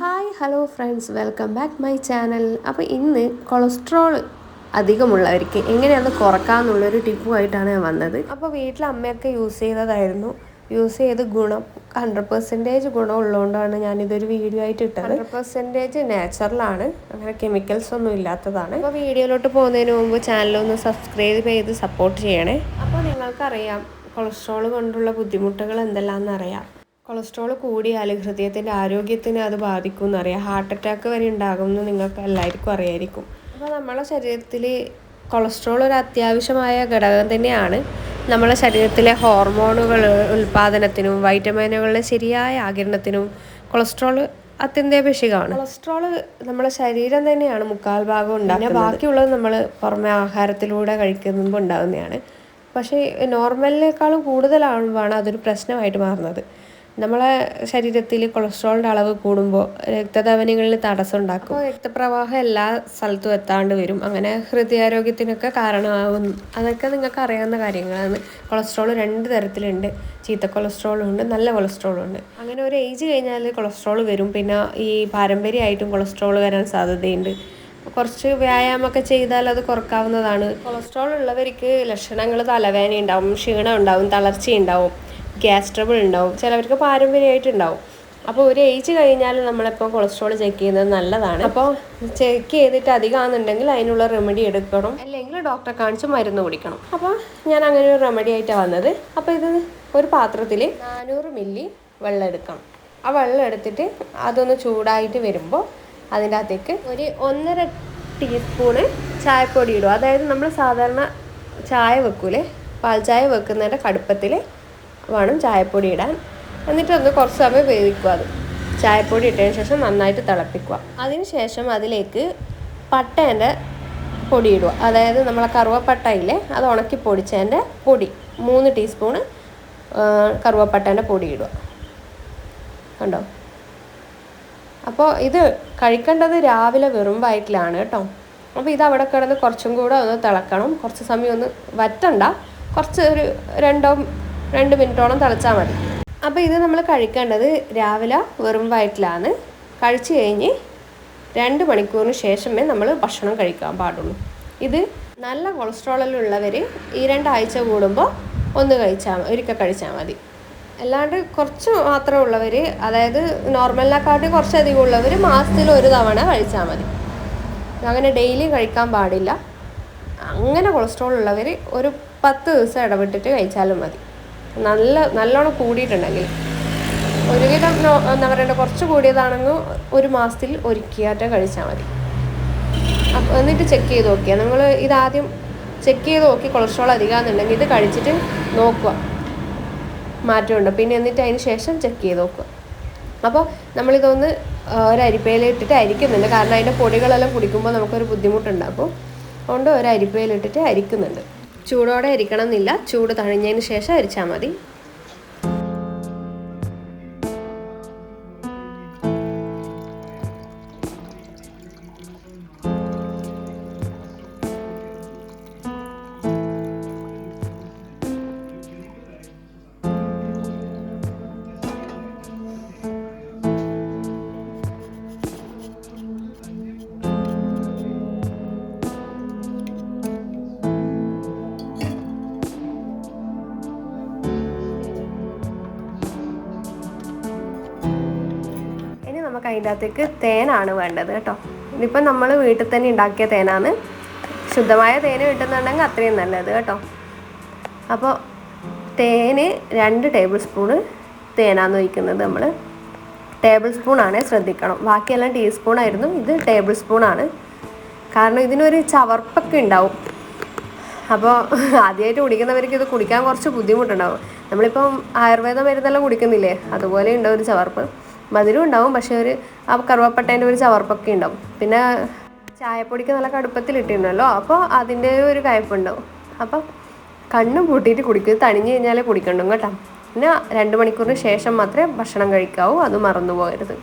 Hi hello friends. Welcome back my channel. അപ്പോൾ ഇന്ന് cholesterol അധികമുള്ളവർക്ക് എങ്ങനെയാണ് കുറക്കാമെന്നുള്ളൊരു ടിപ്പുമായിട്ടാണ് ഞാൻ വന്നത്. അപ്പോൾ വീട്ടിൽ അമ്മയൊക്കെ യൂസ് ചെയ്തതായിരുന്നു. യൂസ് ചെയ്ത് ഗുണം ഹൺഡ്രഡ് പെർസെന്റേജ് ഗുണം ഉള്ളതുകൊണ്ടാണ് ഞാനിതൊരു വീഡിയോ ആയിട്ട് ഇട്ടത്. ഹൺഡ്രഡ് പെർസെന്റേജ് നാച്ചുറലാണ്. അങ്ങനെ കെമിക്കൽസ് ഒന്നും ഇല്ലാത്തതാണ്. അപ്പോൾ വീഡിയോയിലോട്ട് പോകുന്നതിന് മുമ്പ് ചാനലൊന്ന് സബ്സ്ക്രൈബ് ചെയ്ത് സപ്പോർട്ട് ചെയ്യണേ. അപ്പോൾ നിങ്ങൾക്കറിയാം കൊളസ്ട്രോൾ കൊണ്ടുള്ള ബുദ്ധിമുട്ടുകൾ എന്തെല്ലാം അറിയാം. കൊളസ്ട്രോൾ കൂടിയാൽ ഹൃദയത്തിന്റെ ആരോഗ്യത്തിന് അത് ബാധിക്കും എന്നറിയാം ഹാർട്ട് അറ്റാക്ക് വരെ ഉണ്ടാകും എന്ന് നിങ്ങൾക്ക് എല്ലാവർക്കും അറിയായിരിക്കും. അപ്പോൾ നമ്മളെ ശരീരത്തിൽ കൊളസ്ട്രോൾ ഒരു അത്യാവശ്യമായ ഘടകം തന്നെയാണ്. നമ്മളെ ശരീരത്തിലെ ഹോർമോണുകൾ ഉൽപ്പാദനത്തിനും വൈറ്റമിനുകളുടെ ശരിയായ ആകിരണത്തിനും കൊളസ്ട്രോൾ അത്യന്താപേക്ഷികമാണ്. കൊളസ്ട്രോൾ നമ്മളെ ശരീരം തന്നെയാണ് മുക്കാൽ ഭാഗം ഉണ്ടാകുന്നത് ബാക്കിയുള്ളത് നമ്മൾ പുറമെ ആഹാരത്തിലൂടെ കഴിക്കുമ്പോൾ ഉണ്ടാകുന്നതാണ്. പക്ഷേ നോർമലിനേക്കാളും കൂടുതലാകുമ്പോഴാണ് അതൊരു പ്രശ്നമായിട്ട് മാറുന്നത്. നമ്മളെ ശരീരത്തിൽ കൊളസ്ട്രോളിന്റെ അളവ് കൂടുമ്പോൾ രക്തധമനികളിൽ തടസ്സം ഉണ്ടാക്കും രക്തപ്രവാഹം എല്ലാ സ്ഥലത്തും എത്താണ്ട് വരും. അങ്ങനെ ഹൃദയാരോഗ്യത്തിനൊക്കെ കാരണമാകുന്നു അതൊക്കെ നിങ്ങൾക്ക് അറിയാവുന്ന കാര്യങ്ങളാണ്. കൊളസ്ട്രോൾ രണ്ട് തരത്തിലുണ്ട്. ചീത്ത കൊളസ്ട്രോളും ഉണ്ട് നല്ല കൊളസ്ട്രോളും ഉണ്ട്. അങ്ങനെ ഒരു ഏജ് കഴിഞ്ഞാൽ കൊളസ്ട്രോൾ വരും. പിന്നെ ഈ പാരമ്പര്യമായിട്ടും കൊളസ്ട്രോൾ വരാൻ സാധ്യതയുണ്ട്. കുറച്ച് വ്യായാമമൊക്കെ ചെയ്താൽ അത് കുറക്കാവുന്നതാണ്. കൊളസ്ട്രോൾ ഉള്ളവർക്ക് ലക്ഷണങ്ങൾ തലവേദന ഉണ്ടാവും ക്ഷീണം ഉണ്ടാവും തളർച്ച ഉണ്ടാവും ഗ്യാസ് ട്രബിൾ ഉണ്ടാവും. ചിലവർക്ക് പാരമ്പര്യമായിട്ടുണ്ടാവും. അപ്പോൾ ഒരു ഏജ് കഴിഞ്ഞാൽ നമ്മളിപ്പോൾ കൊളസ്ട്രോൾ ചെക്ക് ചെയ്യുന്നത് നല്ലതാണ്. അപ്പോൾ ചെക്ക് ചെയ്തിട്ട് അധികമാണെന്നുണ്ടെങ്കിൽ അതിനുള്ള റെമഡി എടുക്കണം. അല്ലെങ്കിൽ ഡോക്ടറെ കാണിച്ച് മരുന്ന് കുടിക്കണം. അപ്പോൾ ഞാൻ അങ്ങനെ ഒരു റെമഡി ആയിട്ടാണ് വന്നത്. അപ്പോൾ ഇത് ഒരു പാത്രത്തിൽ നാനൂറ് മില്ലി വെള്ളം എടുക്കണം. ആ വെള്ളം എടുത്തിട്ട് അതൊന്ന് ചൂടായിട്ട് വരുമ്പോൾ അതിന്റെ അകത്തേക്ക് ഒരു ഒന്നര ടീസ്പൂണ് ചായപ്പൊടി ഇടും അതായത് നമ്മൾ സാധാരണ ചായ വെക്കൂലേ? പാൽ ചായ വെക്കുന്നതിന്റെ കടുപ്പത്തിൽ വേണം ചായപ്പൊടി ഇടാൻ. എന്നിട്ട് ഒന്ന് കുറച്ച് സമയം വേവിക്കുക അത്. ചായപ്പൊടി ഇട്ടതിന് ശേഷം നന്നായിട്ട് തിളപ്പിക്കുക. അതിന് ശേഷം അതിലേക്ക് പട്ടേന്റെ പൊടി ഇടുക. അതായത് നമ്മളെ കറുവപ്പട്ടയില്ലേ അത് ഉണക്കി പൊടിച്ചതിന്റെ പൊടി. മൂന്ന് ടീസ്പൂണ് കറുവപ്പട്ടേന്റെ പൊടി ഇടുക. കണ്ടോ? അപ്പോൾ ഇത് കഴിക്കേണ്ടത് രാവിലെ വെറും വയറ്റിലാണ് കേട്ടോ. അപ്പോൾ ഇത് അവിടെ കിടന്ന് കുറച്ചും കൂടെ ഒന്ന് തിളക്കണം. കുറച്ച് സമയം ഒന്ന് വറ്റണ്ട. കുറച്ച് ഒരു രണ്ടോ രണ്ട് മിനിറ്റോളം തിളച്ചാൽ മതി. അപ്പോൾ ഇത് നമ്മൾ കഴിക്കേണ്ടത് രാവിലെ വെറും വയറ്റിലാണ്. കഴിച്ചു കഴിഞ്ഞ് രണ്ട് മണിക്കൂറിന് ശേഷമേ നമ്മൾ ഭക്ഷണം കഴിക്കാൻ പാടുള്ളൂ. ഇത് നല്ല കൊളസ്ട്രോളിലുള്ളവർ ഈ രണ്ടാഴ്ച കൂടുമ്പോൾ ഒന്ന് കഴിച്ചാൽ ഒരിക്കൽ കഴിച്ചാൽ മതി. അല്ലാണ്ട് കുറച്ച് മാത്രമേ ഉള്ളവർ അതായത് നോർമലിനെക്കാട്ടി കുറച്ചധികം ഉള്ളവർ മാസത്തിൽ ഒരു തവണ കഴിച്ചാൽ മതി. അങ്ങനെ ഡെയിലി കഴിക്കാൻ പാടില്ല. അങ്ങനെ കൊളസ്ട്രോൾ ഉള്ളവർ ഒരു പത്ത് ദിവസം ഇടപെട്ടിട്ട് കഴിച്ചാലും മതി. നല്ല നല്ലോണം കൂടിയിട്ടുണ്ടെങ്കിൽ. ഒരുവിധം എന്താ പറയണ്ട കുറച്ച് കൂടിയതാണെങ്കിൽ ഒരു മാസത്തിൽ ഒരുക്കിയാറ്റം കഴിച്ചാൽ മതി. അപ്പോൾ എന്നിട്ട് ചെക്ക് ചെയ്ത് നോക്കിയാൽ നിങ്ങൾ ഇതാദ്യം ചെക്ക് ചെയ്ത് നോക്കി കൊളസ്ട്രോൾ അധികമാണെന്നുണ്ടെങ്കിൽ ഇത് കഴിച്ചിട്ട് നോക്കുക. മാറ്റമുണ്ട്? പിന്നെ എന്നിട്ട് അതിന് ശേഷം ചെക്ക് ചെയ്ത് നോക്കുക. അപ്പോൾ നമ്മളിതൊന്ന് ഒരു അരിപ്പയിലിട്ടിട്ട് അരിക്കുന്നുണ്ട് കാരണം അതിന്റെ പൊടികളെല്ലാം കുടിക്കുമ്പോൾ നമുക്കൊരു ബുദ്ധിമുട്ടുണ്ടാക്കും അതുകൊണ്ട് ഒരു അരിപ്പയിലിട്ടിട്ട് അരിക്കുന്നുണ്ട്. ചൂടോടെ അരിക്കണം എന്നില്ല ചൂട് തണിഞ്ഞതിന് ശേഷം അരിച്ചാൽ മതി. നമുക്ക് അതിന്റെ അകത്തേക്ക് തേനാണ് വേണ്ടത് കേട്ടോ. ഇതിപ്പോൾ നമ്മൾ വീട്ടിൽ തന്നെ ഉണ്ടാക്കിയ തേനാണ്. ശുദ്ധമായ തേന് കിട്ടുന്നുണ്ടെങ്കിൽ അത്രയും നല്ലത് കേട്ടോ. അപ്പോൾ തേന് രണ്ട് ടേബിൾ സ്പൂണ് തേനാന്ന് ഒഴിക്കുന്നത് നമ്മൾ. ടേബിൾ സ്പൂണാണ് ശ്രദ്ധിക്കണം. ബാക്കിയെല്ലാം ടീസ്പൂൺ ആയിരുന്നു. ഇത് ടേബിൾ സ്പൂണാണ് കാരണം ഇതിനൊരു ചവർപ്പൊക്കെ ഉണ്ടാവും. അപ്പോൾ ആദ്യമായിട്ട് കുടിക്കുന്നവർക്ക് ഇത് കുടിക്കാൻ കുറച്ച് ബുദ്ധിമുട്ടുണ്ടാവും. നമ്മളിപ്പം ആയുർവേദ മരുന്നെല്ലാം കുടിക്കുന്നില്ലേ? അതുപോലെ ഉണ്ടാവും ഒരു ചവർപ്പ്? മധുരം ഉണ്ടാവും പക്ഷേ ഒരു ആ കറുവപ്പട്ടേന്റെ ഒരു ചവർപ്പൊക്കെ ഉണ്ടാവും. പിന്നെ ചായപ്പൊടിക്ക് നല്ല കടുപ്പത്തിൽ കടുപ്പത്തിലിട്ടിരുന്നല്ലോ അപ്പോൾ അതിന്റെ ഒരു കയ്പുണ്ടാവും അപ്പം കണ്ണ് പൂട്ടിയിട്ട് കുടിക്കും. തണിഞ്ഞു കഴിഞ്ഞാലേ കുടിക്കണ്ടു കേട്ടോ. പിന്നെ രണ്ട് മണിക്കൂറിന് ശേഷം മാത്രമേ ഭക്ഷണം കഴിക്കാവൂ അത് മറന്നു പോകരുത്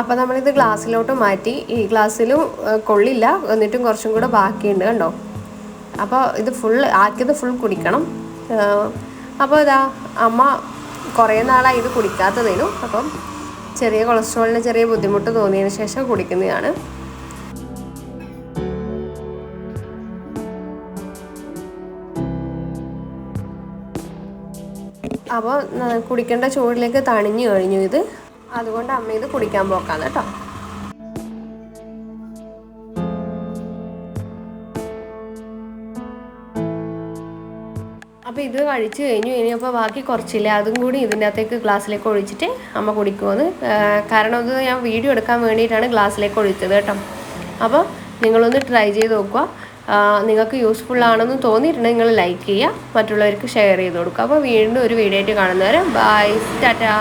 അപ്പോൾ നമ്മളിത് ഗ്ലാസ്സിലോട്ട് മാറ്റി ഈ ഗ്ലാസ്സിലും കൊള്ളില്ല. എന്നിട്ടും കുറച്ചും കൂടെ ബാക്കിയുണ്ട് കണ്ടോ? അപ്പോൾ ഇത് ഫുൾ ആക്കിയത് ഫുൾ കുടിക്കണം. അപ്പോൾ ഇതാ അമ്മ കുറേ നാളായി ഇത് കുടിക്കാത്തതിനു. അപ്പം ചെറിയ കൊളസ്ട്രോളിന് ചെറിയ ബുദ്ധിമുട്ട് തോന്നിയതിന് ശേഷം കുടിക്കുന്നതാണ്. അപ്പോൾ കുടിക്കേണ്ട ചൂടിലേക്ക് തണിഞ്ഞു കഴിഞ്ഞു ഇത്. അതുകൊണ്ട് അമ്മ ഇത് കുടിക്കാൻ പോക്കാന്ന് കേട്ടോ. അപ്പോൾ ഇത് കഴിച്ചു കഴിഞ്ഞു ഇനിയപ്പോൾ ബാക്കി കുറച്ചില്ല അതും കൂടി ഇതിന്റെ അകത്തേക്ക് ഗ്ലാസ്സിലേക്ക് ഒഴിച്ചിട്ട് അമ്മ കുടിക്കുമെന്ന് കാരണം ഇത് ഞാൻ വീഡിയോ എടുക്കാൻ വേണ്ടിയിട്ടാണ് ഗ്ലാസ്സിലേക്ക് ഒഴിച്ചത് കേട്ടോ. അപ്പോൾ നിങ്ങളൊന്ന് ട്രൈ ചെയ്ത് നോക്കുക. നിങ്ങൾക്ക് യൂസ്ഫുൾ ആണെന്ന് തോന്നിയിട്ടുണ്ടെങ്കിൽ നിങ്ങൾ ലൈക്ക് ചെയ്യുക മറ്റുള്ളവർക്ക് ഷെയർ ചെയ്ത് കൊടുക്കുക. അപ്പോൾ വീണ്ടും ഒരു വീഡിയോ ആയിട്ട് കാണുന്നവരെ ബൈ ടാറ്റാ.